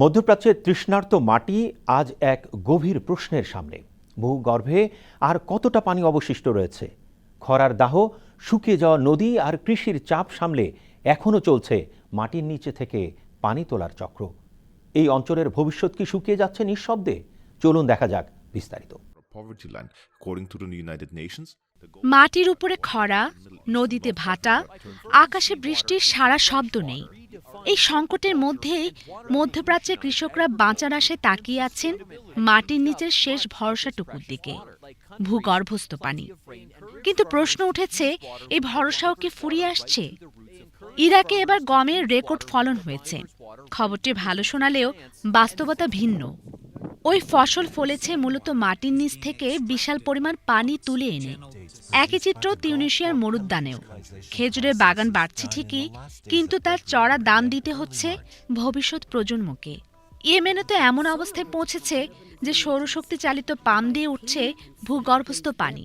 মধ্যপ্রাচ্যের তৃষ্ণার্ত মাটি আজ এক গভীর প্রশ্নের সামনে। ভূগর্ভে আর কতটা পানি অবশিষ্ট রয়েছে? খরার দাহ শুকিয়ে যাওয়া নদী আর কৃষির চাপ সামলে এখনও চলছে মাটির নিচে থেকে পানি তোলার চক্র। এই অঞ্চলের ভবিষ্যৎ কি শুকিয়ে যাচ্ছে নিঃশব্দে? চলুন দেখা যাক বিস্তারিত। মাটির উপরে খরা নদীতে ভাটা আকাশে বৃষ্টির সারা শব্দ নেই। এই সংকটের মধ্যে মধ্যপ্রাচ্যের কৃষকরা বাঁচার আসে তাকিয়ে আছেন মাটির নিচের শেষ ভরসাটুকুর দিকে, ভূগর্ভস্থ পানি। কিন্তু প্রশ্ন উঠেছে, এই ভরসাও কি ফুরিয়ে আসছে? ইরাকে এবার গমের রেকর্ড ফলন হয়েছে। খবরটি ভালো শোনালেও বাস্তবতা ভিন্ন। ওই ফসল ফলেছে মূলত মাটির নিচ থেকে বিশাল পরিমাণ পানি তুলে এনে। একই চিত্র তিউনিশিয়ার মরুদ্যানেও। খেজুরের বাগান বাড়ছে ঠিকই, কিন্তু তার চড়া দাম দিতে হচ্ছে ভবিষ্যৎ প্রজন্মকে। ইয়েমেনে তো এমন অবস্থায় পৌঁছেছে যে সৌরশক্তি চালিত পাম দিয়ে উঠছে ভূগর্ভস্থ পানি।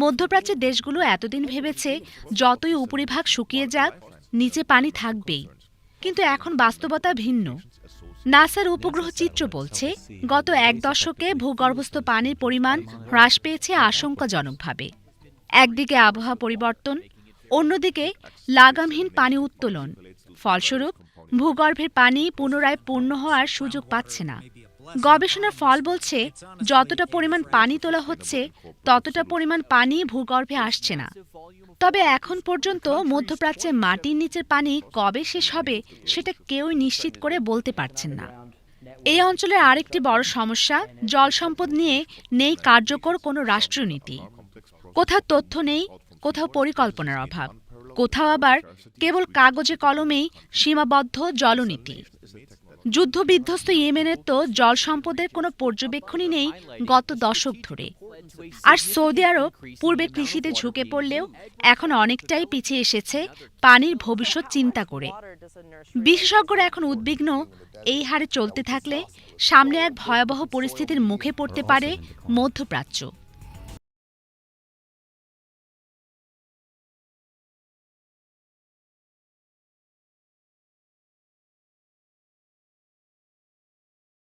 মধ্যপ্রাচ্যের দেশগুলো এতদিন ভেবেছে যতই উপরিভাগ শুকিয়ে যাক, নিচে পানি থাকবেই। কিন্তু এখন বাস্তবতা ভিন্ন। নাসার উপগ্রহ চিত্র বলছে, গত এক দশকে ভূগর্ভস্থ পানির পরিমাণ হ্রাস পেয়েছে আশঙ্কাজনকভাবে। একদিকে আবহাওয়া পরিবর্তন, অন্যদিকে লাগামহীন পানি উত্তোলন। ফলস্বরূপ, ভূগর্ভের পানি পুনরায় পূর্ণ হওয়ার সুযোগ পাচ্ছে না। গবেষণার ফল বলছে, যতটা পরিমাণ পানি তোলা হচ্ছে, ততটা পরিমাণ পানি ভূগর্ভে আসছে না। তবে এখন পর্যন্ত মধ্যপ্রাচ্যে মাটির নিচের পানি কবে শেষ হবে, সেটা কেউই নিশ্চিত করে বলতে পারছেন না। এই অঞ্চলের আরেকটি বড় সমস্যা, জল সম্পদ নিয়ে নেই কার্যকর কোনো রাষ্ট্রনীতি। কোথাও তথ্য নেই, কোথাও পরিকল্পনার অভাব। কোথাও আবার কেবল কাগজে কলমেই সীমাবদ্ধ জলনীতি। যুদ্ধবিধ্বস্ত ইয়েমেনের তো জল সম্পদের কোনো পর্যবেক্ষণই নেই গত দশক ধরে। আর সৌদি আরব পূর্বে কৃষিতে ঝুঁকে পড়লেও এখন অনেকটাই পিছিয়ে এসেছে পানির ভবিষ্যৎ চিন্তা করে। বিশেষজ্ঞরা এখন উদ্বিগ্ন, এই হারে চলতে থাকলে সামনে এক ভয়াবহ পরিস্থিতির মুখে পড়তে পারে মধ্যপ্রাচ্য।